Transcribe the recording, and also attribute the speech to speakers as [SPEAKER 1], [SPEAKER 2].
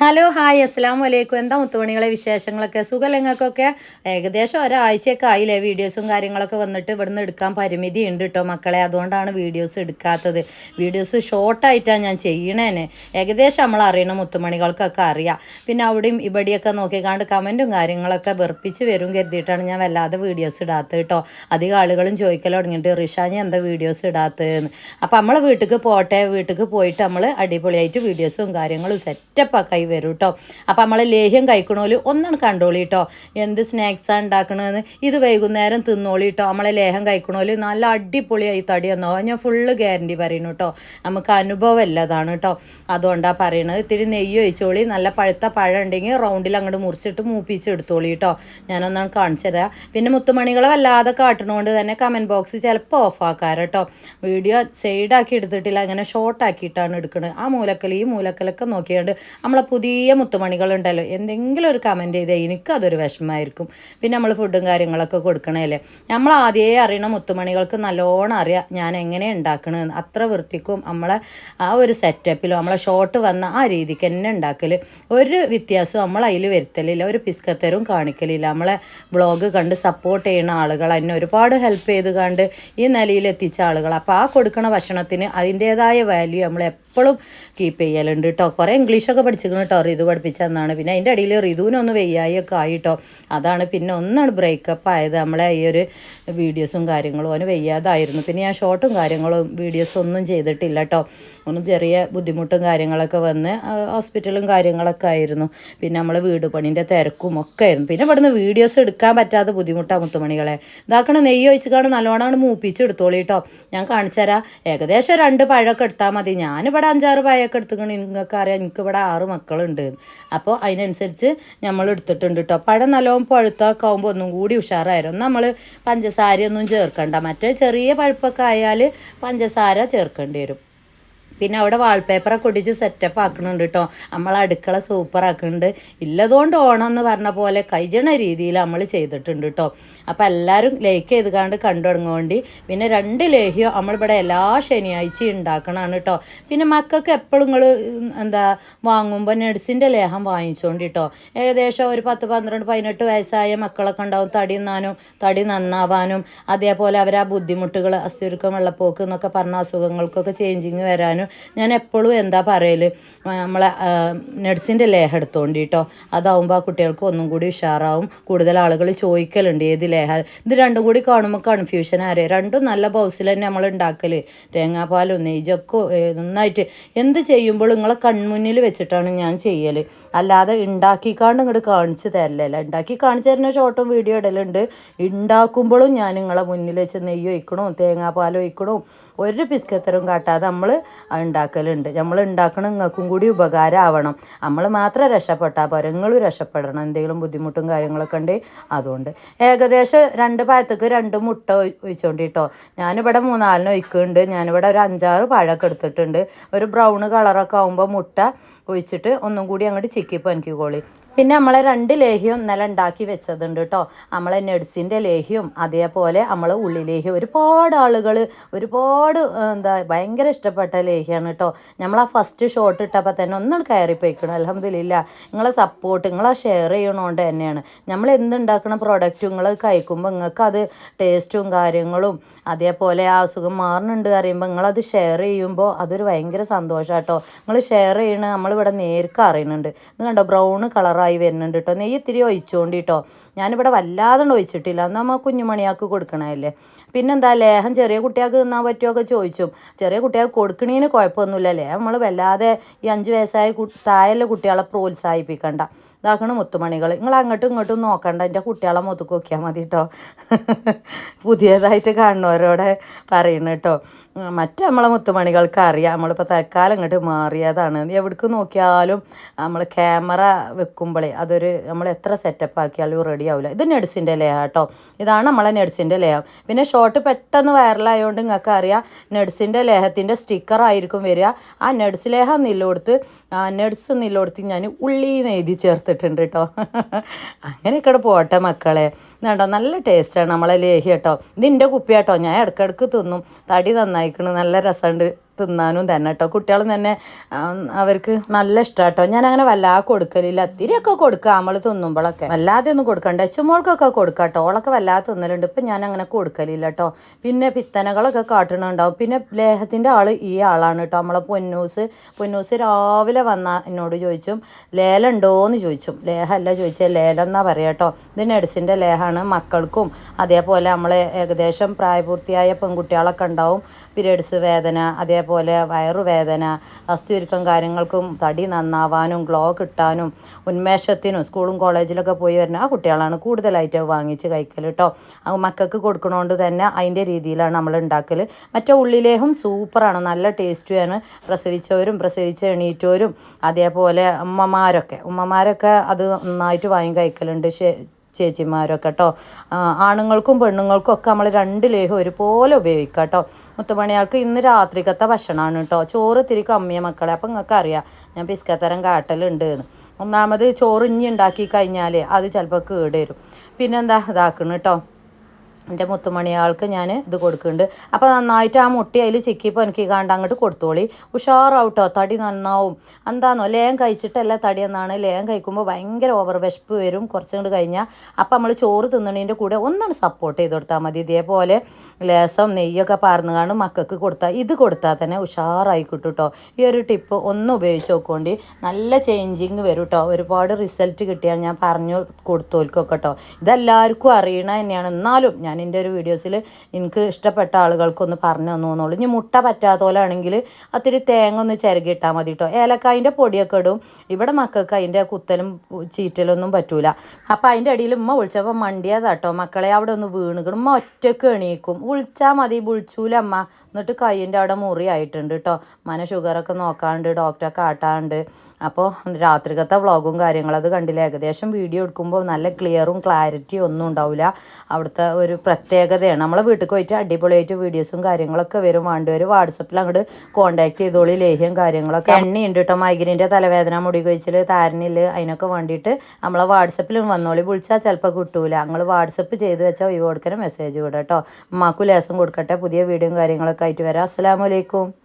[SPEAKER 1] Hello hi അസ്സാം വലൈക്കും എന്താ മുത്തുമണികളെ വിശേഷങ്ങളൊക്കെ? സുഖലങ്ങൾക്കൊക്കെ ഏകദേശം ഒരാഴ്ചയൊക്കെ ആയില്ലേ വീഡിയോസും കാര്യങ്ങളൊക്കെ വന്നിട്ട് ഇവിടുന്ന് എടുക്കാൻ പരിമിതി ഉണ്ട് കേട്ടോ മക്കളെ. അതുകൊണ്ടാണ് വീഡിയോസ് എടുക്കാത്തത്. വീഡിയോസ് ഷോർട്ടായിട്ടാണ് ഞാൻ ചെയ്യണേനെ. ഏകദേശം നമ്മൾ അറിയണം മുത്തുമണികൾക്കൊക്കെ അറിയാം. പിന്നെ അവിടെയും ഇവിടെയൊക്കെ നോക്കിക്കാണ്ട് കമന്റും കാര്യങ്ങളൊക്കെ വെറുപ്പിച്ച് വരും കരുതിയിട്ടാണ് ഞാൻ വല്ലാതെ വീഡിയോസ് ഇടാത്തത് കേട്ടോ അധികം ആളുകളും ചോദിക്കൽ തുടങ്ങിയിട്ട് റിഷാഞ്ഞി എന്താ വീഡിയോസ് ഇടാത്തതെന്ന്? അപ്പോൾ നമ്മൾ വീട്ടിൽ പോട്ടെ വീട്ടിൽ പോയിട്ട് നമ്മൾ അടിപൊളിയായിട്ട് വീഡിയോസും കാര്യങ്ങളും സെറ്റപ്പാക്കായി വരും കേട്ടോ അപ്പം നമ്മൾ ലേഹ്യം കഴിക്കണോൽ ഒന്നാണ് കണ്ടോളി കേട്ടോ എന്ത് സ്നാക്സാണ് ഉണ്ടാക്കണതെന്ന് ഇത് വൈകുന്നേരം തിന്നോളി കേട്ടോ നമ്മളെ ലേഹം കഴിക്കണോൽ നല്ല അടിപൊളിയായി തടി വന്നോ. ഞാൻ ഫുള്ള് ഗ്യാരണ്ടി പറയുന്നു കേട്ടോ നമുക്ക് അനുഭവം അല്ലതാണ് കേട്ടോ അതുകൊണ്ടാണ് പറയണത്. ഇത്തിരി നെയ്യ് ഒഴിച്ചോളി. നല്ല പഴുത്ത പഴം ഉണ്ടെങ്കിൽ റൗണ്ടിൽ അങ്ങോട്ട് മുറിച്ചിട്ട് മൂപ്പിച്ച് എടുത്തോളി കേട്ടോ ഞാനൊന്നാണ് കാണിച്ചു തരാം. പിന്നെ മുത്തുമണികളെ വല്ലാതെ കാട്ടണോണ്ട് തന്നെ കമന്റ് ബോക്സ് ചിലപ്പോൾ ഓഫ് ആക്കാറ് കേട്ടോ വീഡിയോ സൈഡാക്കി എടുത്തിട്ടില്ല. അങ്ങനെ ഷോർട്ടാക്കിയിട്ടാണ് എടുക്കുന്നത് ആ മൂലക്കൽ ഈ മൂലക്കലൊക്കെ നോക്കിയാണ്ട് നമ്മളെ പുതിയ മുത്തുമണികളുണ്ടല്ലോ. എന്തെങ്കിലും ഒരു കമന്റ് ചെയ്താൽ എനിക്കതൊരു വിഷമമായിരിക്കും. പിന്നെ നമ്മൾ ഫുഡും കാര്യങ്ങളൊക്കെ കൊടുക്കണേലേ നമ്മൾ ആദ്യമേ അറിയണ മുത്തുമണികൾക്ക് നല്ലോണം അറിയാം ഞാൻ എങ്ങനെ ഉണ്ടാക്കണമെന്ന് അത്ര വൃത്തിക്കും നമ്മളെ ആ ഒരു സെറ്റപ്പിലും നമ്മളെ ഷോട്ട് വന്ന ആ രീതിക്ക് തന്നെ ഉണ്ടാക്കൽ ഒരു വ്യത്യാസവും നമ്മൾ അതിൽ വരുത്തലില്ല. ഒരു പിസ്കത്തരും കാണിക്കലില്ല. നമ്മളെ ബ്ലോഗ് കണ്ട് സപ്പോർട്ട് ചെയ്യുന്ന ആളുകൾ എന്നെ ഒരുപാട് ഹെൽപ്പ് ചെയ്ത് കണ്ട് ഈ നിലയിൽ എത്തിച്ച ആളുകൾ അപ്പോൾ ആ കൊടുക്കണ ഭക്ഷണത്തിന് അതിന്റേതായ വാല്യൂ നമ്മൾ എപ്പോഴും കീപ്പ് ചെയ്യലുണ്ട് കേട്ടോ കുറേ ഇംഗ്ലീഷൊക്കെ പഠിച്ചിരിക്കണം കേട്ടോ റിതു പഠിപ്പിച്ചതെന്നാണ് പിന്നെ അതിന്റെ ഇടയിൽ റിതുവിനൊന്ന് വെയ്യായൊക്കെ ആയിട്ടോ. അതാണ് പിന്നെ ഒന്നാണ് ബ്രേക്കപ്പ് ആയത്. നമ്മളെ ഈ ഒരു വീഡിയോസും കാര്യങ്ങളും അവന് വെയ്യാതായിരുന്നു. പിന്നെ ഞാൻ ഷോർട്ടും കാര്യങ്ങളും വീഡിയോസും ഒന്നും ചെയ്തിട്ടില്ല കേട്ടോ. ഒന്നും ചെറിയ ബുദ്ധിമുട്ടും കാര്യങ്ങളൊക്കെ വന്ന് ഹോസ്പിറ്റലും കാര്യങ്ങളൊക്കെ ആയിരുന്നു. പിന്നെ നമ്മൾ വീട് പണീന്റെ തിരക്കും ഒക്കെ ആയിരുന്നു. പിന്നെ ഇവിടുന്ന് വീഡിയോസ് എടുക്കാൻ പറ്റാതെ ബുദ്ധിമുട്ടാണ് മുത്തുമണികളെ. ഇതാക്കണ നെയ്യ് ഒഴിച്ചിക്കാണ് നല്ലോണം മൂപ്പിച്ചെടുത്തോളി കേട്ടോ. ഞാൻ കാണിച്ചു തരാം. ഏകദേശം രണ്ട് പഴമൊക്കെ എടുത്താൽ മതി. ഞാനിവിടെ അഞ്ചാറ് പഴമൊക്കെ എടുത്തുകൊണ്ട് നിങ്ങൾക്ക് അറിയാം എനിക്കിവിടെ ആറ് മക്കളുണ്ട്. അപ്പോൾ അതിനനുസരിച്ച് നമ്മൾ എടുത്തിട്ടുണ്ട് കേട്ടോ പഴം നല്ലോണം പഴുത്തൊക്കെ ആകുമ്പോൾ ഒന്നും കൂടി ഉഷാറായിരുന്നു നമ്മൾ പഞ്ചസാരയൊന്നും ചേർക്കണ്ട. മറ്റേ ചെറിയ പഴുപ്പൊക്കെ ആയാൽ പഞ്ചസാര ചേർക്കേണ്ടി വരും. പിന്നെ അവിടെ വാൾപേപ്പറൊക്കെ ഒടിച്ച് സെറ്റപ്പ് ആക്കണുണ്ട് കേട്ടോ നമ്മൾ അടുക്കള സൂപ്പർ ആക്കുന്നുണ്ട് ഇല്ലതുകൊണ്ട് ഓണം എന്ന് പറഞ്ഞ പോലെ കഴിയണ രീതിയിൽ നമ്മൾ ചെയ്തിട്ടുണ്ട് കേട്ടോ അപ്പോൾ എല്ലാവരും ലൈക്ക് ചെയ്ത് കണ്ട് കണ്ടു തുടങ്ങുകൊണ്ട് പിന്നെ രണ്ട് ലേഹ്യം നമ്മളിവിടെ എല്ലാ ശനിയാഴ്ചയും ഉണ്ടാക്കണതാണ് കേട്ടോ പിന്നെ മക്കൾക്ക് എപ്പോഴും നിങ്ങൾ എന്താ വാങ്ങുമ്പോൾ നെഡ്സിന്റെ ലേഹം വാങ്ങിച്ചുകൊണ്ട് കേട്ടോ ഏകദേശം ഒരു പത്ത് പന്ത്രണ്ട് പതിനെട്ട് വയസ്സായ മക്കളൊക്കെ ഉണ്ടാവും. തടി നിന്നാനും തടി നന്നാവാനും അതേപോലെ അവർ ആ ബുദ്ധിമുട്ടുകൾ അസ്ഥിരുക്കം വെള്ളപ്പോക്ക് എന്നൊക്കെ പറഞ്ഞ അസുഖങ്ങൾക്കൊക്കെ ചേഞ്ചിങ് വരാനും ഞാൻ എപ്പോഴും എന്താ പറയൽ നമ്മളെ നട്സിന്റെ ലേഹം എടുത്തോണ്ട് കേട്ടോ അതാവുമ്പോൾ ആ കുട്ടികൾക്ക് ഒന്നും കൂടി ഉഷാറാവും. കൂടുതൽ ആളുകൾ ചോദിക്കലുണ്ട് ഏത് ലേഹ. ഇത് രണ്ടും കൂടി കാണുമ്പോൾ കൺഫ്യൂഷൻ ആരെ? രണ്ടും നല്ല ബൗസിൽ തന്നെ നമ്മൾ ഉണ്ടാക്കൽ തേങ്ങാപ്പാലും നെയ്ജൊക്കെ നന്നായിട്ട്. എന്ത് ചെയ്യുമ്പോൾ നിങ്ങളെ കൺമുന്നിൽ വെച്ചിട്ടാണ് ഞാൻ ചെയ്യൽ അല്ലാതെ ഉണ്ടാക്കിക്കാണ്ട് ഇങ്ങോട്ട് കാണിച്ച് തരലല്ല. ഉണ്ടാക്കി കാണിച്ചു തരുന്ന ഷോർട്ടും വീഡിയോ ഇടലുണ്ട്. ഉണ്ടാക്കുമ്പോഴും ഞാൻ നിങ്ങളെ മുന്നിൽ വെച്ച് നെയ്യ് ഒഴിക്കണോ? തേങ്ങാപ്പാൽ ഒഴിക്കണോ? ഒരു ബിസ്ക്കത്തരും കാട്ടാതെ നമ്മൾ ഉണ്ടാക്കലുണ്ട്. നമ്മൾ ഉണ്ടാക്കണം നിങ്ങൾക്കും കൂടി ഉപകാരമാവണം നമ്മൾ മാത്രം രക്ഷപ്പെട്ടാൽ പോരാ. രക്ഷപ്പെടണം. എന്തെങ്കിലും ബുദ്ധിമുട്ടും കാര്യങ്ങളൊക്കെ ഉണ്ട് അതുകൊണ്ട്. ഏകദേശം രണ്ട് പായത്തേക്ക് രണ്ട് മുട്ട ഒഴി- ഒഴിച്ചോണ്ട് കേട്ടോ ഞാനിവിടെ മൂന്നാലിന് ഒഴിക്കുന്നുണ്ട്. ഞാനിവിടെ ഒരു അഞ്ചാറ് പഴമൊക്കെ എടുത്തിട്ടുണ്ട്. ഒരു ബ്രൗൺ കളറൊക്കെ ആകുമ്പോൾ മുട്ട ഒഴിച്ചിട്ട് ഒന്നും കൂടി അങ്ങോട്ട് ചിക്കി പനിക്കോളി പിന്നെ നമ്മൾ രണ്ട് ലേഹ്യം ഇന്നലെ ഉണ്ടാക്കി വെച്ചതുണ്ട് കേട്ടോ. നമ്മളെ നട്സിന്റെ ലേഹ്യം അതേപോലെ നമ്മൾ ഉള്ളി ലേഹ്യം ഒരുപാട് ആളുകൾ ഒരുപാട് എന്താ ഭയങ്കര ഇഷ്ടപ്പെട്ട ലേഹ്യമാണ് കേട്ടോ. നമ്മൾ ആ ഫസ്റ്റ് ഷോട്ട് ഇട്ടപ്പോൾ തന്നെ ഒന്നും കയറിപ്പോയിക്കണം. അലഹമില്ല നിങ്ങളെ സപ്പോർട്ട് നിങ്ങളെ ഷെയർ ചെയ്യണോണ്ട് തന്നെയാണ്. നമ്മൾ എന്തുണ്ടാക്കുന്ന പ്രോഡക്റ്റ് നിങ്ങൾ കഴിക്കുമ്പോൾ നിങ്ങൾക്ക് അത് ടേസ്റ്റും കാര്യങ്ങളും അതേപോലെ ആ അസുഖം മാറുന്നുണ്ട് അറിയുമ്പോൾ നിങ്ങളത് ഷെയർ ചെയ്യുമ്പോൾ അതൊരു ഭയങ്കര സന്തോഷമാണ് കേട്ടോ. നിങ്ങൾ ഷെയർ ചെയ്യണ നമ്മളിവിടെ നേർക്ക് അറിയുന്നുണ്ട് ഇത് കണ്ടോ ബ്രൗൺ കളറായി വരുന്നുണ്ട് കേട്ടോ നെയ്യ് ഇത്തിരി ഒഴിച്ചുകൊണ്ട് കേട്ടോ ഞാനിവിടെ വല്ലാതെ ഒഴിച്ചിട്ടില്ല. എന്നാൽ നമ്മൾ കുഞ്ഞുമണിയാക്ക് കൊടുക്കണമല്ലേ പിന്നെന്താ ലേഹം ചെറിയ കുട്ടികൾക്ക് തിന്നാൻ പറ്റുമൊക്കെ ചോദിച്ചു. ചെറിയ കുട്ടികൾക്ക് കൊടുക്കണേന് കുഴപ്പമൊന്നുമില്ല. ലേഹം നമ്മൾ വല്ലാതെ ഈ അഞ്ച് വയസ്സായ കു താഴെയുള്ള കുട്ടികളെ പ്രോത്സാഹിപ്പിക്കണ്ട. ഇതാക്കണ മുത്തുമണികൾ നിങ്ങൾ അങ്ങോട്ടും ഇങ്ങോട്ടും നോക്കണ്ട. എന്റെ കുട്ടികളെ നോക്കിയാൽ മതി കേട്ടോ പുതിയതായിട്ട് കാണുന്നവരോടെ പറയുന്നു കേട്ടോ മറ്റു നമ്മളെ മുത്തുമണികൾക്ക് അറിയാം. നമ്മളിപ്പോൾ തൽക്കാലം ഇങ്ങോട്ട് മാറിയതാണ്. എവിടേക്ക് നോക്കിയാലും നമ്മൾ ക്യാമറ വെക്കുമ്പോഴേ അതൊരു നമ്മൾ എത്ര സെറ്റപ്പ് ആക്കിയാലും റെഡി ആവില്ല ഇത് നെഡ്സിന്റെ ലേ കേട്ടോ ഇതാണ് നമ്മളെ നെഡ്സിന്റെ ലേഹം പിന്നെ ഷോർട്ട് പെട്ടെന്ന് വൈറലായതുകൊണ്ട് നിങ്ങൾക്ക് അറിയാം നെഡ്സിന്റെ ലേഹത്തിന്റെ സ്റ്റിക്കർ ആയിരിക്കും വരിക. ആ നെഡ്സ് ലേഹം നില്ലോടുത്ത് നെഡ്സ് നില്ലോടുത്ത് ഞാൻ ഉള്ളി എഴുതി ചേർത്തിട്ടുണ്ട് കേട്ടോ അങ്ങനെയൊക്കെ പോട്ടെ മക്കളെ. ഇതുണ്ടോ നല്ല ടേസ്റ്റാണ് നമ്മളെ ലേഹി കേട്ടോ ഇതിന്റെ കുപ്പി കേട്ടോ ഞാൻ ഇടയ്ക്കിടയ്ക്ക് തിന്നും. തടി നന്നായിക്കണ്. നല്ല രസമുണ്ട് തിന്നാനും തന്നെ കേട്ടോ കുട്ടികളും തന്നെ അവർക്ക് നല്ല ഇഷ്ടം കേട്ടോ ഞാൻ അങ്ങനെ വല്ലാതെ കൊടുക്കലില്ല. അത്തിരിയൊക്കെ കൊടുക്കുക നമ്മൾ തിന്നുമ്പോഴൊക്കെ വല്ലാതെ ഒന്നും കൊടുക്കണ്ട. ചുമോൾക്കൊക്കെ കൊടുക്കാം കേട്ടോ ഓളൊക്കെ വല്ലാതെ തിന്നലുണ്ട്. ഇപ്പം ഞാൻ അങ്ങനെ കൊടുക്കലില്ല കേട്ടോ പിന്നെ പിത്തനകളൊക്കെ കാട്ടണുണ്ടാവും. പിന്നെ ലേഹത്തിന്റെ ആൾ ഈ ആളാണ് കേട്ടോ നമ്മളെ പൊന്നൂസ്. പൊന്നൂസ് രാവിലെ വന്ന എന്നോട് ചോദിച്ചും ലേലം ഉണ്ടോയെന്ന് ചോദിച്ചും. ലേഹമല്ല ചോദിച്ചത് ലേലം എന്നാ പറയുക കേട്ടോ ഇത് നഴ്സിന്റെ ലേഹമാണ് മക്കൾക്കും. അതേപോലെ നമ്മൾ ഏകദേശം പ്രായപൂർത്തിയായ പെൺകുട്ടികളൊക്കെ ഉണ്ടാവും. പീരിയഡ്സ് വേദന അതേപോലെ വയറുവേദന അസ്ഥിയുരുക്കം കാര്യങ്ങൾക്കും തടി നന്നാവാനും ഗ്ലോ കിട്ടാനും ഉന്മേഷത്തിനും സ്കൂളും കോളേജിലൊക്കെ പോയി വരുന്ന ആ കുട്ടികളാണ് കൂടുതലായിട്ട് വാങ്ങിച്ച് കഴിക്കൽ കേട്ടോ മക്കൾക്ക് കൊടുക്കണോണ്ട് തന്നെ അതിന്റെ രീതിയിലാണ് നമ്മൾ ഉണ്ടാക്കൽ മറ്റേ ഉള്ളിലേഹും സൂപ്പറാണ് നല്ല ടേസ്റ്റുമാണ് പ്രസവിച്ചവരും പ്രസവിച്ച് എണീറ്റവരും അതേപോലെ അമ്മമാരൊക്കെ. ഉമ്മമാരൊക്കെ അത് നന്നായിട്ട് വാങ്ങി കഴിക്കലുണ്ട്. ചേച്ചിമാരൊക്കെ കേട്ടോ ആണുങ്ങൾക്കും പെണ്ണുങ്ങൾക്കും ഒക്കെ നമ്മൾ രണ്ട് ലേഹം ഒരുപോലെ ഉപയോഗിക്കാം കേട്ടോ മുത്തുമണിയാൾക്ക് ഇന്ന് രാത്രിക്കത്തെ ഭക്ഷണമാണ് കേട്ടോ ചോറ് തിരി കമ്മിയ മക്കളെ. അപ്പം നിങ്ങൾക്ക് അറിയാം ഞാൻ പിസ്കത്തരം കാട്ടലുണ്ട് എന്ന് ഒന്നാമത് ചോറ് ഇഞ്ഞി ഉണ്ടാക്കി കഴിഞ്ഞാൽ അത് ചിലപ്പോൾ കേട് വരും. പിന്നെന്താ ഇതാക്കണം കേട്ടോ എന്റെ മുത്തുമണിയാൾക്ക് ഞാൻ ഇത് കൊടുക്കുന്നുണ്ട്. അപ്പോൾ നന്നായിട്ട് ആ മുട്ടി അതിൽ ചിക്കിപ്പോൾ എനിക്ക് കണ്ട അങ്ങോട്ട് കൊടുത്തോളി. ഉഷാറാവട്ടോ തടി നന്നാവും. എന്താണോ ലേം കഴിച്ചിട്ടല്ല തടി എന്നാണ്. ലേം കഴിക്കുമ്പോൾ ഭയങ്കര ഓവർ വിശപ്പ് വരും കുറച്ചും കൂടി കഴിഞ്ഞാൽ അപ്പം നമ്മൾ ചോറ് തിന്നണതിന്റെ കൂടെ ഒന്നാണ് സപ്പോർട്ട് ചെയ്ത് കൊടുത്താൽ മതി. ഇതേപോലെ ലേസം നെയ്യൊക്കെ പാർന്നു കാണും മക്കൾക്ക് കൊടുത്താൽ ഇത് കൊടുത്താൽ തന്നെ ഉഷാറായി കിട്ടും കേട്ടോ ഈ ഒരു ടിപ്പ് ഒന്ന് ഉപയോഗിച്ച് നോക്കുകൊണ്ട് നല്ല ചേഞ്ചിങ് വരും കേട്ടോ ഒരുപാട് റിസൾട്ട് കിട്ടിയാൽ ഞാൻ പറഞ്ഞു കൊടുത്തോൽക്കൊക്കെ കേട്ടോ ഇതെല്ലാവർക്കും അറിയണ തന്നെയാണ്. എന്നാലും ഞാൻ എന്റെ ഒരു വീഡിയോസിൽ എനിക്ക് ഇഷ്ടപ്പെട്ട ആളുകൾക്കൊന്ന് പറഞ്ഞു തന്നോന്നുള്ളൂ ഇനി മുട്ട പറ്റാത്ത പോലാണെങ്കിൽ അത്തിരി തേങ്ങ ഒന്ന് ചിരകിട്ടാൽ മതി കേട്ടോ ഏലക്കായന്റെ പൊടിയൊക്കെ ഇടും. ഇവിടെ മക്കൾക്ക് അതിന്റെ കുത്തലും ചീറ്റലൊന്നും പറ്റൂല. അപ്പം അതിന്റെ അടിയിൽ ഉമ്മ വിളിച്ചപ്പോൾ മണ്ടിയതാട്ടോ മക്കളെ അവിടെ ഒന്ന് വീണുകണം ഉമ്മ ഒറ്റയ്ക്ക് എണീക്കും. വിളിച്ചാൽ മതി വിളിച്ചൂല അമ്മ എന്നിട്ട് കയ്യിന്റെ അവിടെ മുറിയായിട്ടുണ്ട് കേട്ടോ മന ഷുഗറൊക്കെ നോക്കാണ്ട് ഡോക്ടറെ കാട്ടാണ്ട് അപ്പോൾ രാത്രികത്തെ വ്ളോഗും കാര്യങ്ങളും അത് കണ്ടില്ല? ഏകദേശം വീഡിയോ എടുക്കുമ്പോൾ നല്ല ക്ലിയറും ക്ലാരിറ്റിയും ഒന്നും ഉണ്ടാവില്ല. അവിടുത്തെ ഒരു പ്രത്യേകതയാണ്. നമ്മളെ വീട്ടിൽ പോയിട്ട് അടിപൊളിയായിട്ട് വീഡിയോസും കാര്യങ്ങളൊക്കെ വരും. വേണ്ടവർ വാട്സപ്പിൽ അങ്ങോട്ട് കോൺടാക്ട് ചെയ്തോളി. ലേഹ്യം കാര്യങ്ങളൊക്കെ. എണ്ണയുണ്ട് കേട്ടോ മൈഗ്രീന്റെ തലവേദന മുടി കൊഴിച്ചിൽ താരനിൽ അതിനൊക്കെ വേണ്ടിയിട്ട് നമ്മളെ വാട്സപ്പിലും വന്നോളി. വിളിച്ചാൽ ചിലപ്പോൾ കിട്ടൂല. നിങ്ങൾ വാട്സപ്പ് ചെയ്ത് വെച്ചാൽ ഒഴിവ് കൊടുക്കണം മെസ്സേജ് വിടാം കേട്ടോ ഉമ്മാക്കും ലേസം കൊടുക്കട്ടെ. പുതിയ വീഡിയോയും കാര്യങ്ങളൊക്കെ ആയിട്ട് വരാം. അസ്സലാമലൈക്കും